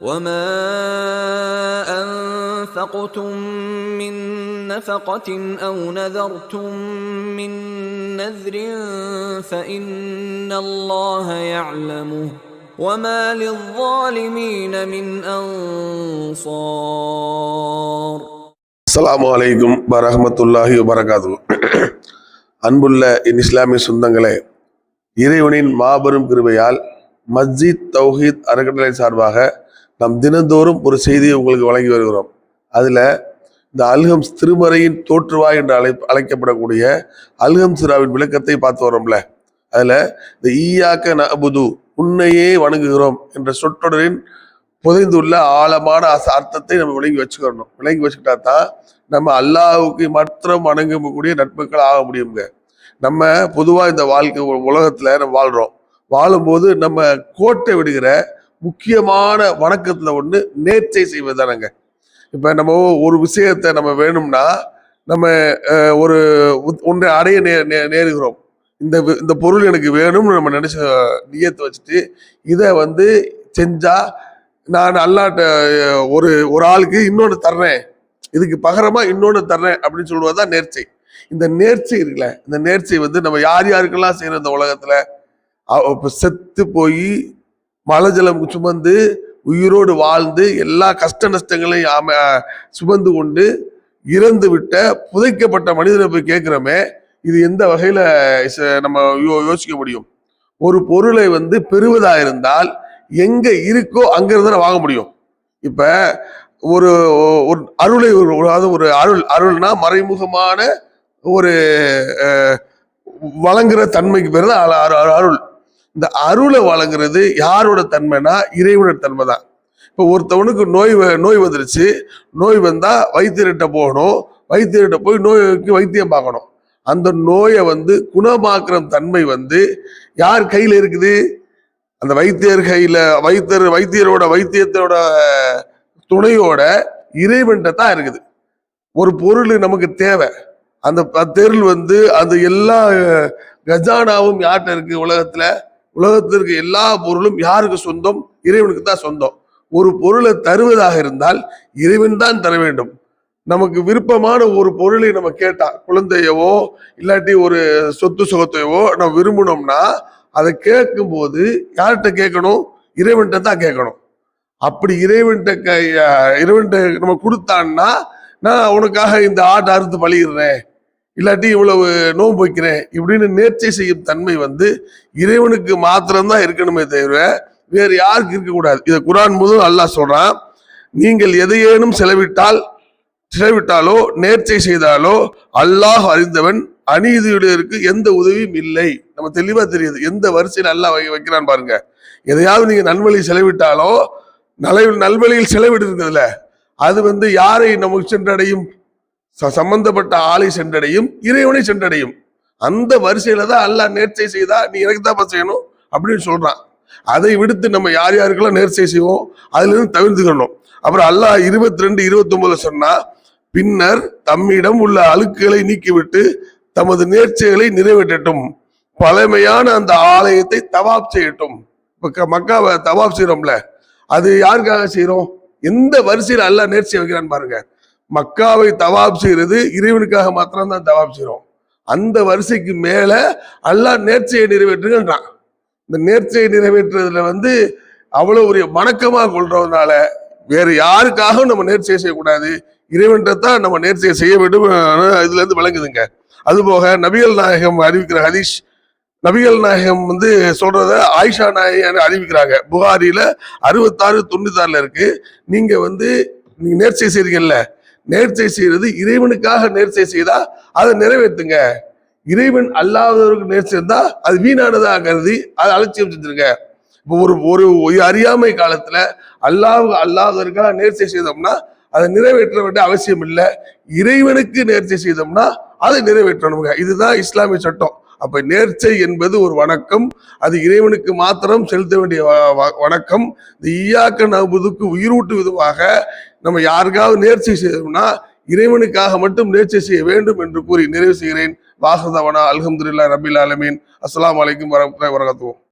وما انفقتم من نفقه او نذرتم من نذر فان الله يعلمه وما للظالمين من انصار அஸ்ஸலாமு அலைக்கும் வரஹ்மத்துல்லாஹி வபரகாத்து அன்புள்ள என் இஸ்லாமிய சொந்தங்களே இறைவனின் மாபெரும் கிருபையால் மஸ்ஜித் தௌஹீத் அறக்கட்டளை சார்பாக நாம் தினந்தோறும் ஒரு செய்தியை உங்களுக்கு வழங்கி வருகிறோம். அதில் இந்த அல்ஹம்ஸ் திருமறையின் தோற்றுவாய் என்று அழை அழைக்கப்படக்கூடிய அல்ஹம்சிராவின் விளக்கத்தை பார்த்து வரோம்ல அதில் இந்த ஈயாக்க நபுது உன்னையே வணங்குகிறோம் என்ற சொற்றொடரின் புதைந்துள்ள ஆழமான அர்த்தத்தை நம்ம விளங்கி வச்சுக்கணும். விளங்கி வச்சுக்கிட்டா தான் நம்ம அல்லாஹுக்கு மாத்திரம் வணங்கக்கூடிய நட்புகள் ஆக முடியுங்க நம்ம பொதுவாக இந்த வாழ்க்கை உலகத்தில் நம்ம வாழ்கிறோம் வாழும்போது நம்ம கோட்டை விடுகிற முக்கியமான வணக்கத்துல ஒண்ணு நேர்ச்சை செய்வதுதானங்க. இப்ப நம்ம ஒரு விஷயத்தை நம்ம வேணும்னா நம்ம ஒரு ஒன்றை அடைய நே நே- நேருகிறோம். இந்த இந்த பொருள் எனக்கு வேணும்னு நம்ம நினைச்ச நியத்தை வச்சுட்டு இதை வந்து செஞ்சா நான் அல்லாட்ட ஒரு ஒரு ஆளுக்கு இன்னொன்று தர்றேன். இதுக்கு பகரமா இன்னொன்று தர்றேன் அப்படின்னு சொல்லுவது தான் நேர்ச்சை. இந்த நேர்ச்சை இருக்குல்ல இந்த நேர்ச்சை வந்து நம்ம யார் யாருக்கெல்லாம் செய்யறோம் இந்த உலகத்துல? இப்போ செத்து போய் மழை ஜலம் சுமந்து உயிரோடு வாழ்ந்து எல்லா கஷ்ட நஷ்டங்களையும் சுமந்து கொண்டு இறந்து விட்ட புதைக்கப்பட்ட மனிதனை போய் கேட்குறோமே இது எந்த வகையில் ச- நம்ம யோ- யோசிக்க முடியும் ஒரு பொருளை வந்து பெறுவதா இருந்தால் எங்கே இருக்கோ அங்கிருந்து வாங்க முடியும் இப்போ ஒரு ஒரு அருளை ஒரு அதாவது ஒரு அருள் அருள்னா மறைமுகமான ஒரு வழங்குற தன்மைக்கு பேர் தான் அருள் இந்த அருளை வழங்குறது யாரோட தன்மைனா இறைவனோட தன்மை தான். இப்போ ஒருத்தவனுக்கு நோய் வ- நோய் வந்துருச்சு நோய் வந்தால் வைத்தியர்கிட்ட போகணும் வைத்தியர்கிட்ட போய் நோய்க்கு வைத்தியம் பார்க்கணும். அந்த நோயை வந்து குணமாக்குற தன்மை வந்து யார் கையில் இருக்குது? அந்த வைத்தியர் கையில் வைத்தியர் வைத்தியரோட வைத்தியத்தோட துணையோட இறைவன்கிட்ட தான் இருக்குது. ஒரு பொருள் நமக்கு தேவை. அந்த ப- வந்து அந்த எல்லா கஜானாவும் யார்கிட்ட இருக்கு உலகத்துல? உலகத்திற்கு இருக்க எல்லா பொருளும் யாருக்கு சொந்தம்? இறைவனுக்கு தான் சொந்தம். ஒரு பொருளை தருவதாக இருந்தால் இறைவன் தான் தர வேண்டும். நமக்கு விருப்பமான ஒரு பொருளை நம்ம கேட்டா குழந்தையவோ இல்லாட்டி ஒரு சொத்து சுகத்தையவோ நம்ம விரும்பினோம்னா அதை கேட்கும் போது யார்கிட்ட கேட்கணும்? இறைவன்கிட்ட தான் கேட்கணும். அப்படி இறைவன்கிட்ட க- இறைவன்கிட்ட நம்ம கொடுத்தான்னா நான் உனக்காக இந்த ஆட்டை அறுத்து பழிகிறேன் இல்லாட்டி இவ்வளவு நோன்பு வைக்கிறேன் இப்படின்னு நேர்ச்சை செய்யும் தன்மை வந்து இறைவனுக்கு மாத்திரம்தான் இருக்கணுமே தவிர வேறு யாருக்கு இருக்கக்கூடாது இதை குரான் முதல் அல்லாஹ் சொல்றான். நீங்கள் எதையேனும் செலவிட்டால் செலவிட்டாலோ நேர்ச்சை செய்தாலோ அல்லாஹ் அறிந்தவன் அநீதியுடையருக்கு எந்த உதவியும் இல்லை. நம்ம தெளிவா தெரியுது. எந்த வரிசையில் அல்லாஹ் வை- வைக்கிறான் பாருங்க. எதையாவது நீங்க நல்வழி செலவிட்டாலோ நலை நல்வழியில் செலவிடுறதுல அது வந்து யாரை நமக்கு சென்றடையும்? சம்பந்தப்பட்ட ஆளை சென்றடையும் இறைவனை சென்றடையும். அந்த வரிசையில தான் அல்லாஹ் நேர்ச்சை செய்தா நீ எனக்கு தான் செய்யணும் அப்படின்னு சொல்றான். அதை விடுத்து நம்ம யார் யாருக்கெல்லாம் நேர்ச்சை செய்வோம் அதுல இருந்து தவிர்த்துக்கணும். அப்புறம் அல்லாஹ் இருபத்தி ரெண்டு இருபத்தி சொன்னா பின்னர் தம்மிடம் உள்ள அழுக்குகளை நீக்கிவிட்டு தமது நேர்ச்சைகளை நிறைவேற்றட்டும். பழமையான அந்த ஆலயத்தை தவாப் செய்யட்டும். இப்போ மக்காவை தவாப் செய்யறோம்ல அது யாருக்காக செய்கிறோம் எந்த வரிசையில் அல்லாஹ் நேர்ச்சி வைக்கிறான்னு பாருங்க. மக்காவை தவாப் செய்யறது இறைவனுக்காக மாத்திரம்தான் தவாப் செய்கிறோம் அந்த வரிசைக்கு மேலே அல்லாஹ் நேர்ச்சியை நிறைவேற்றுங்கன்றான். இந்த நேர்ச்சியை நிறைவேற்றுறதுல வந்து அவ்வளோ ஒரு வணக்கமாக கொள்றதுனால வேறு யாருக்காகவும் நம்ம நேர்ச்சியை செய்யக்கூடாது. இறைவன்றதான் தான் நம்ம நேர்ச்சியை செய்ய வேண்டும் இதுலேருந்து விளங்குதுங்க. அதுபோக நபிகள் நாயகம் அறிவிக்கிற ஹதீஷ் நபிகள் நாயகம் வந்து சொல்றத ஆயிஷா நாயகம் அறிவிக்கிறாங்க. புகாரியில் அறுபத்தாறு தொண்ணூத்தாறுல இருக்கு. நீங்க வந்து நீங்க நேர்ச்சியை செய்றீங்கல்ல நேர்ச்சை செய்யறது இறைவனுக்காக நேர்ச்சை செய்தா அதை நிறைவேற்றுங்க. இறைவன் அல்லாதவருக்கு நேர்ச்சி இருந்தா அது வீணானதா கருதி அதை அலட்சியம் செஞ்சிருங்க. இப்போ ஒரு ஒரு அறியாமை காலத்துல அல்லாஹ் அல்லாதவருக்காக நேர்ச்சை செய்தோம்னா அதை நிறைவேற்ற வேண்டிய அவசியம் இல்லை. இறைவனுக்கு நேர்ச்சி செய்தோம்னா அதை நிறைவேற்றணுங்க. இதுதான் இஸ்லாமிய சட்டம். அப்ப நேர்ச்சை என்பது ஒரு வணக்கம். அது இறைவனுக்கு மாத்திரம் செலுத்த வேண்டிய வ- வணக்கம். இந்த ஈயாக்க நபுதுக்கு உயிரூட்டு விதமாக நம்ம யாருக்காவது நேர்ச்சை செய்தோம்னா இறைவனுக்காக மட்டும் நேர்ச்சை செய்ய வேண்டும் என்று கூறி நிறைவு செய்கிறேன். வாசதவனா அல்ஹம்துலில்லாஹ் ரபில் ஆலமீன். அஸ்லாம் அலைக்கும் வரமத்துல வரகத்துவோம்